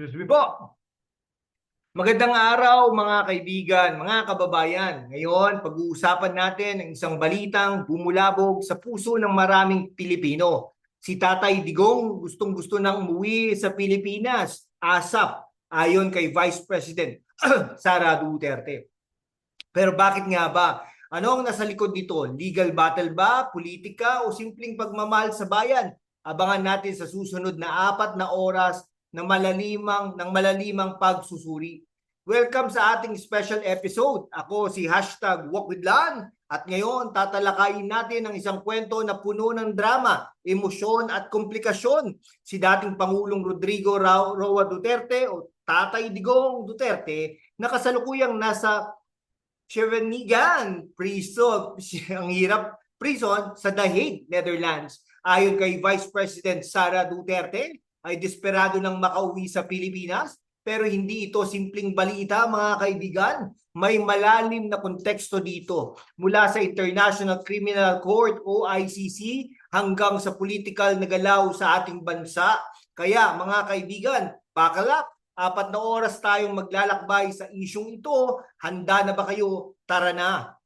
Me po. Magandang araw mga kaibigan, mga kababayan. Ngayon, pag-uusapan natin ang isang balitang bumulabog sa puso ng maraming Pilipino. Si Tatay Digong gustong gusto nang umuwi sa Pilipinas. ASAP, ayon kay Vice President Sara Duterte. Pero bakit nga ba? Ano ang nasa likod nito? Legal battle ba? Politika? O simpleng pagmamahal sa bayan? Abangan natin sa susunod na apat na oras ng malalimang ng malalimang pagsusuri. Welcome sa ating special episode. Ako si hashtag Walk with Lan at ngayon tatalakayin natin ang isang kwento na puno ng drama, emosyon at komplikasyon. Si dating Pangulong Rodrigo Roa Duterte o Tatay Digong Duterte na kasalukuyang nasa Shevenigan prison, ang hirap prison sa The Hague, Netherlands. Ayon kay Vice President Sara Duterte, ay desperado nang makauwi sa Pilipinas pero hindi ito simpleng balita mga kaibigan. May malalim na konteksto dito mula sa International Criminal Court o ICC hanggang sa political na galaw sa ating bansa. Kaya mga kaibigan, bakalap, apat na oras tayong maglalakbay sa isyong ito. Handa na ba kayo? Tara na!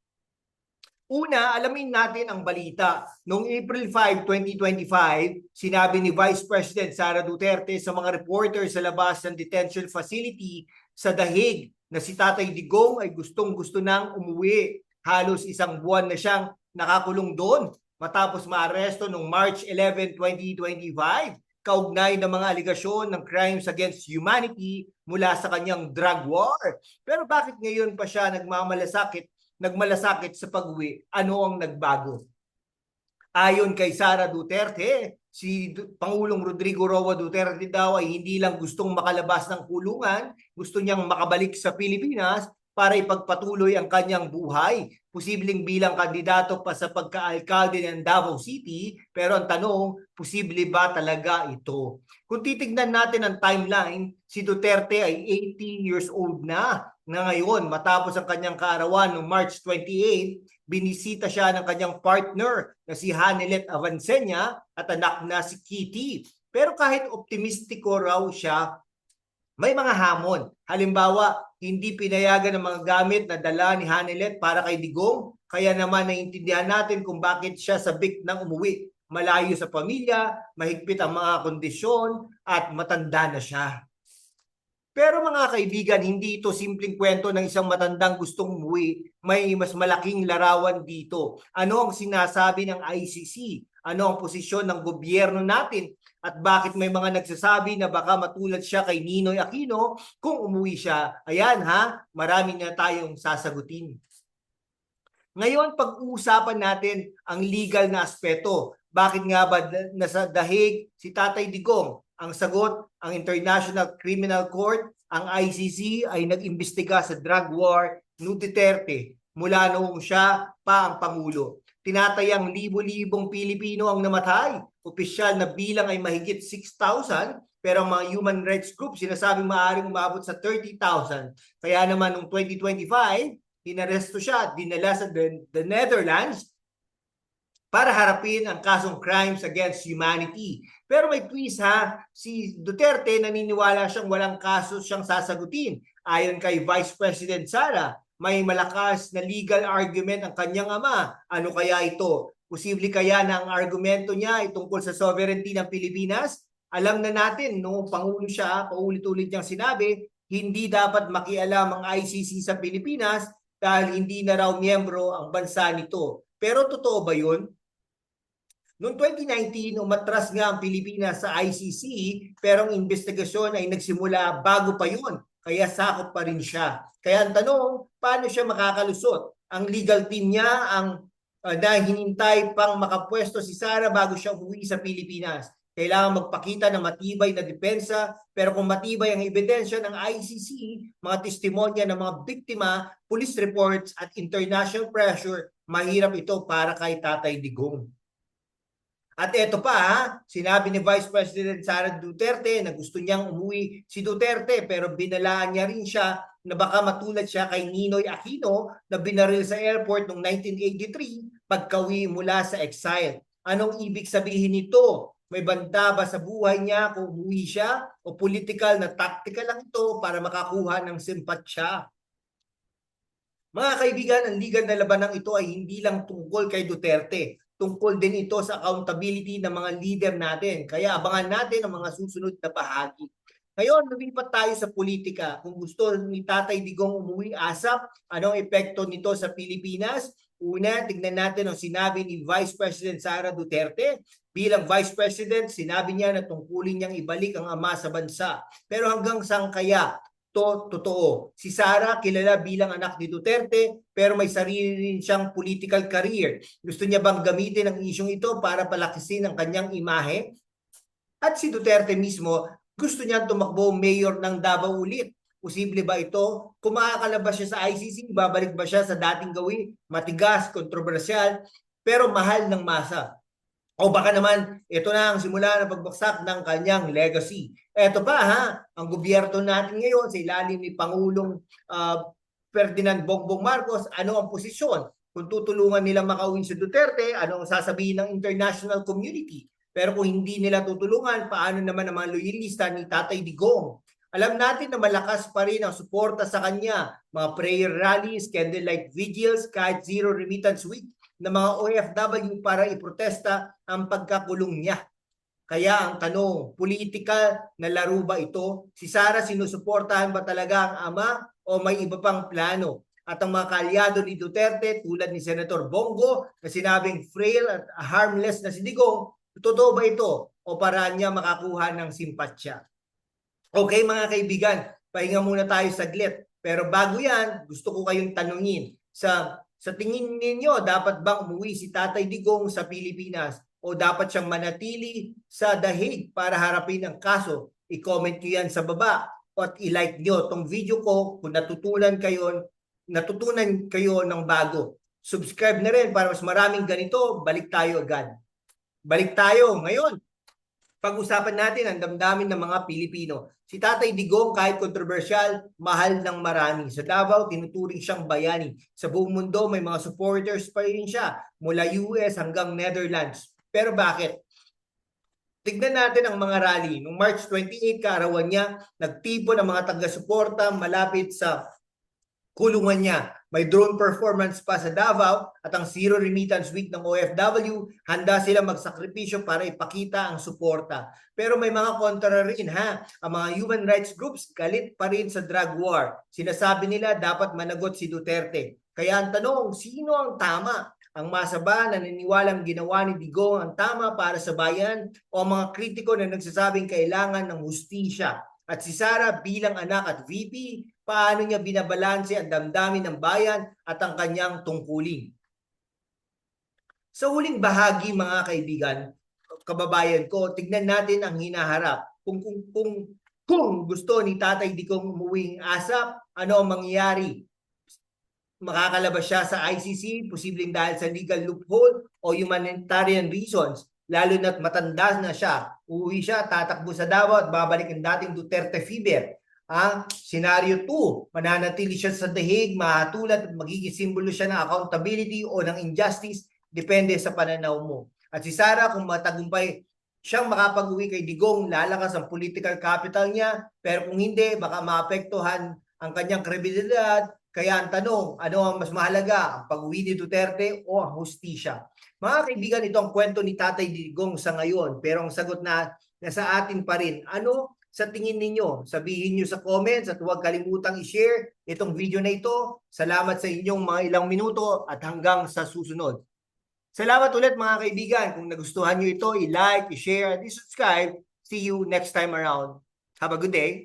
Una, alamin natin ang balita. Noong April 5, 2025, sinabi ni Vice President Sara Duterte sa mga reporter sa labas ng detention facility sa Hague na si Tatay Digong ay gustong gusto nang umuwi. Halos isang buwan na siyang nakakulong doon matapos maaresto noong March 11, 2025 kaugnay ng mga aligasyon ng crimes against humanity mula sa kanyang drug war. Pero bakit ngayon pa siya nagmamalasakit nagmalasakit sa pag-uwi, ano ang nagbago? Ayon kay Sara Duterte, si Pangulong Rodrigo Roa Duterte daw ay hindi lang gustong makalabas ng kulungan, gusto niyang makabalik sa Pilipinas para ipagpatuloy ang kanyang buhay. Posibleng bilang kandidato pa sa pagka-alkalde ng Davao City, pero ang tanong, posible ba talaga ito? Kung titignan natin ang timeline, si Duterte ay 80 years old na na ngayon matapos ang kanyang kaarawan noong March 28, binisita siya ng kanyang partner na si Hanelet Avancenia at anak na si Kitty. Pero kahit optimistiko raw siya, may mga hamon. Halimbawa, hindi pinayagan ng mga gamit na dala ni Hanelet para kay Digong, kaya naman naiintindihan natin kung bakit siya sabik ng umuwi. Malayo sa pamilya, mahigpit ang mga kondisyon, at matanda na siya. Pero mga kaibigan, hindi ito simpleng kwento ng isang matandang gustong umuwi. May mas malaking larawan dito. Ano ang sinasabi ng ICC? Ano ang posisyon ng gobyerno natin? At bakit may mga nagsasabi na baka matulad siya kay Ninoy Aquino kung umuwi siya? Ayan ha, marami na tayong sasagutin. Ngayon, pag-uusapan natin ang legal na aspeto. Bakit nga ba nasa dahig si Tatay Digong? Ang sagot, ang International Criminal Court, ang ICC ay nag-imbestiga sa drug war ni Duterte mula noong siya pa ang Pangulo. Tinatayang libo-libong Pilipino ang namatay. Opisyal na bilang ay mahigit 6,000 pero ang mga human rights group sinasabing maaaring umabot sa 30,000. Kaya naman noong 2025, inaresto siya at dinala sa the, the Netherlands para harapin ang kasong crimes against humanity. Pero may twist ha, si Duterte naniniwala siyang walang kaso siyang sasagutin. Ayon kay Vice President Sara, may malakas na legal argument ang kanyang ama. Ano kaya ito? Posible kaya na ang argumento niya ay tungkol sa sovereignty ng Pilipinas? Alam na natin, noong Pangulo siya, paulit-ulit niyang sinabi, hindi dapat makialam ang ICC sa Pilipinas dahil hindi na raw miyembro ang bansa nito. Pero totoo ba yun? Noong 2019, umatras nga ang Pilipinas sa ICC pero ang investigasyon ay nagsimula bago pa yun. Kaya sakop pa rin siya. Kaya ang tanong, paano siya makakalusot? Ang legal team niya ang uh, na hinintay pang makapwesto si Sara bago siya umuwi sa Pilipinas. Kailangan magpakita ng matibay na depensa pero kung matibay ang ebidensya ng ICC, mga testimonya ng mga biktima, police reports at international pressure, mahirap ito para kay Tatay Digong. At eto pa, ha, sinabi ni Vice President Sara Duterte na gusto niyang umuwi si Duterte pero binalaan niya rin siya na baka matulad siya kay Ninoy Aquino na binaril sa airport noong 1983 pagkawi mula sa exile. Anong ibig sabihin nito? May banta ba sa buhay niya kung umuwi siya o political na tactical lang ito para makakuha ng simpatsya? Mga kaibigan, ang ligan na labanang ito ay hindi lang tungkol kay Duterte. Tungkol din ito sa accountability ng mga leader natin. Kaya abangan natin ang mga susunod na bahagi. Ngayon, lumipat tayo sa politika. Kung gusto ni Tatay Digong umuwi asap, anong epekto nito sa Pilipinas? Una, tignan natin ang sinabi ni Vice President Sara Duterte. Bilang Vice President, sinabi niya na tungkulin niyang ibalik ang ama sa bansa. Pero hanggang saan kaya? To totoo. Si Sara kilala bilang anak ni Duterte pero may sarili rin siyang political career. Gusto niya bang gamitin ang isyong ito para palakisin ang kanyang imahe? At si Duterte mismo gusto niya tumakbo mayor ng Davao ulit. Posible ba ito? Kung makakalabas siya sa ICC, babalik ba siya sa dating gawin? Matigas, kontrobersyal, pero mahal ng masa. O baka naman, ito na ang simula ng pagbaksak ng kanyang legacy. Ito pa ha, ang gobyerno natin ngayon sa ilalim ni Pangulong uh, Ferdinand Bongbong Marcos, ano ang posisyon? Kung tutulungan nila makauwi si Duterte, ano ang sasabihin ng international community? Pero kung hindi nila tutulungan, paano naman ang mga loyalista ni Tatay Digong? Alam natin na malakas pa rin ang suporta sa kanya, mga prayer rallies, candlelight vigils, kahit zero remittance week ng mga OFW para iprotesta ang pagkakulong niya. Kaya ang tanong, political na laro ba ito? Si Sara sinusuportahan ba talaga ang ama o may iba pang plano? At ang mga kalyado ni Duterte tulad ni Senator Bongo na sinabing frail at harmless na si Digong, totoo ba ito o para niya makakuha ng simpatsya? Okay mga kaibigan, pahinga muna tayo saglit. Pero bago yan, gusto ko kayong tanungin sa sa tingin ninyo, dapat bang umuwi si Tatay Digong sa Pilipinas o dapat siyang manatili sa dahig para harapin ang kaso? I-comment nyo yan sa baba at i-like nyo tong video ko kung natutunan kayo, natutunan kayo ng bago. Subscribe na rin para mas maraming ganito, balik tayo agad. Balik tayo ngayon. Pag-usapan natin ang damdamin ng mga Pilipino. Si Tatay Digong kahit kontrobersyal, mahal ng marami. Sa Davao, tinuturing siyang bayani. Sa buong mundo, may mga supporters pa rin siya mula US hanggang Netherlands. Pero bakit? Tignan natin ang mga rally. Noong March 28, kaarawan niya, nagtipon ang mga taga-suporta malapit sa kulungan niya. May drone performance pa sa Davao at ang Zero Remittance Week ng OFW, handa sila magsakripisyo para ipakita ang suporta. Pero may mga kontra rin ha. Ang mga human rights groups galit pa rin sa drug war. Sinasabi nila dapat managot si Duterte. Kaya ang tanong, sino ang tama? Ang masaba na naniniwalang ginawa ni Digong ang tama para sa bayan o mga kritiko na nagsasabing kailangan ng hustisya? At si Sara bilang anak at VP, paano niya binabalanse ang damdamin ng bayan at ang kanyang tungkulin? Sa huling bahagi mga kaibigan, kababayan ko, tignan natin ang hinaharap. Kung, kung, kung, kung gusto ni Tatay Digong umuwing asap, ano ang mangyayari? Makakalabas siya sa ICC, posibleng dahil sa legal loophole o humanitarian reasons lalo na't matanda na siya. Uuwi siya, tatakbo sa Davao at babalik ang dating Duterte fever. Ang scenario 2, mananatili siya sa dahig, mahatulad at magiging simbolo siya ng accountability o ng injustice, depende sa pananaw mo. At si Sara, kung matagumpay siyang makapag-uwi kay Digong, lalakas ang political capital niya, pero kung hindi, baka maapektuhan ang kanyang kredibilidad. Kaya ang tanong, ano ang mas mahalaga, ang pag-uwi ni Duterte o ang hustisya? Mga kaibigan, ito ang kwento ni Tatay Digong sa ngayon. Pero ang sagot na nasa atin pa rin, ano sa tingin ninyo? Sabihin nyo sa comments at huwag kalimutang i-share itong video na ito. Salamat sa inyong mga ilang minuto at hanggang sa susunod. Salamat ulit mga kaibigan. Kung nagustuhan nyo ito, i-like, i-share, at i-subscribe. See you next time around. Have a good day.